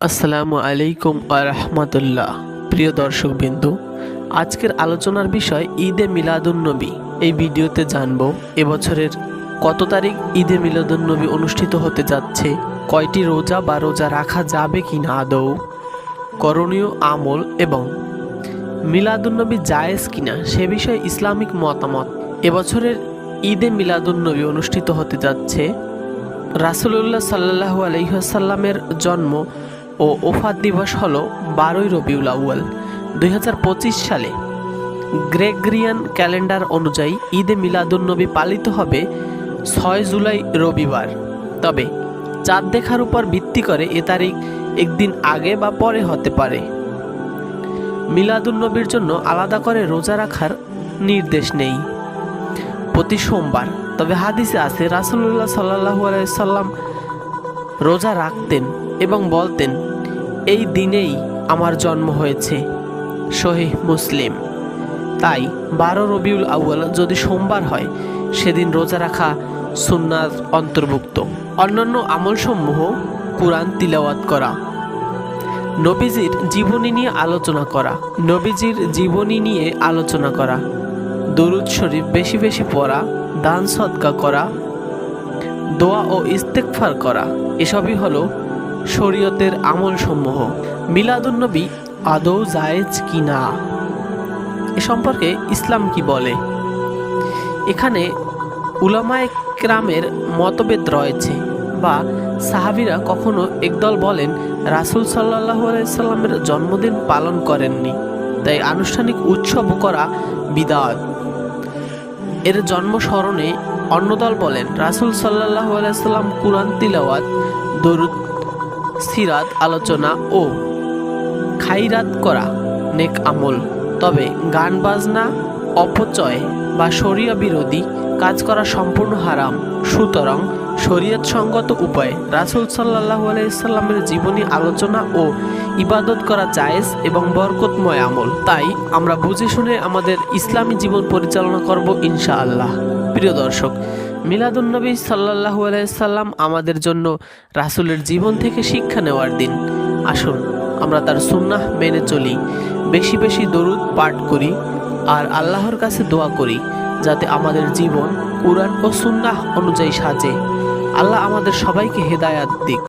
আসসালামু আলাইকুম আরহামতুল্লাহ প্রিয় দর্শক বিন্দু আজকের আলোচনার বিষয় ঈদে মিলাদুন্নবী এই ভিডিওতে জানব, এবছরের কত তারিখ ঈদে মিলাদুন্নবী অনুষ্ঠিত হতে যাচ্ছে, কয়টি রোজা বা রোজা রাখা যাবে কি না আদৌ, করণীয় আমল এবং মিলাদুন্নবী জায়েজ কিনা সে বিষয়ে ইসলামিক মতামত। এবছরের ঈদে মিলাদুন্নবী অনুষ্ঠিত হতে যাচ্ছে রাসুলুল্লাহ সাল্লাহু আলহিহাসাল্লামের জন্ম ও ওফাত দিবস হল বারোই রবিউল আউয়াল, দুই সালে। গ্রেগরিয়ান ক্যালেন্ডার অনুযায়ী ঈদে মিলাদুন্নবী পালিত হবে ছয় জুলাই রবিবার। তবে চাঁদ দেখার উপর ভিত্তি করে এ তারিখ একদিন আগে বা পরে হতে পারে। মিলাদুন্নবীর জন্য আলাদা করে রোজা রাখার নির্দেশ নেই। প্রতি সোমবার, তবে হাদিসে আছে রাসুল্লাহ সাল্লাহু আলাইসাল্লাম রোজা রাখতেন এবং বলতেন, এই দিনেই আমার জন্ম হয়েছে শহীদ মুসলিম। তাই বারো রবিউল আউয়াল যদি সোমবার হয়, সেদিন রোজা রাখা সুন্নার অন্তর্ভুক্ত। অন্যান্য আমলসমূহ কোরআন তিলাওয়াত করা। নবীজির জীবনী নিয়ে আলোচনা করা। নবীজির জীবনী নিয়ে আলোচনা করা। দরুদ শরীফ বেশি বেশি পড়া, দান সদকা করা দোয়া ও ইস্তেকফার করা, এসবই হলো শরীয়তের আমলসমূহ। মিলাদুন্নবী আদৌ জায়েজ কি না? এ সম্পর্কে ইসলাম কি বলে? এখানে উলামায়ে ক্রামের মতভেদ রয়েছে বা সাহাবিরা কখনো একদল বলেন, রাসুল সাল্লাহ সাল্লামের জন্মদিন পালন করেননি, তাই আনুষ্ঠানিক উৎসব করা বিদাত। এর জন্ম স্মরণে অন্যদল বলেন, রাসুল সাল্লাহ আলাইসাল্লাম কুরআন তিলাওয়াত, দরুদ, সিরাত, আলোচনা ও খাইরাত করা নেক আমল। তবে গান বাজনা, অপচয় বা শরিয়া বিরোধী কাজ করা সম্পূর্ণ হারাম। সুতরাং শরীয়ত সঙ্গত উপায়ে। রাসুল সাল্লাহ আলাইসাল্লামের জীবনী আলোচনা ও ইবাদত করা জায়েজ এবং বরকতময় আমল। তাই আমরা বুঝে শুনে আমাদের ইসলামী জীবন পরিচালনা করব ইনশাআল্লাহ। প্রিয় দর্শক মিলাদুন্নবী সাল্লাহু আলাইসাল্লাম আমাদের জন্য রাসুলের জীবন থেকে শিক্ষা নেওয়ার দিন। আসুন, আমরা তার সুন্নাহ মেনে চলি। বেশি বেশি দরুদ পাঠ করি আর আল্লাহর কাছে দোয়া করি, যাতে আমাদের জীবন কোরআন ও সুন্নাহ অনুযায়ী সাজে। আল্লাহ আমাদের সবাইকে হেদায়াত দিক।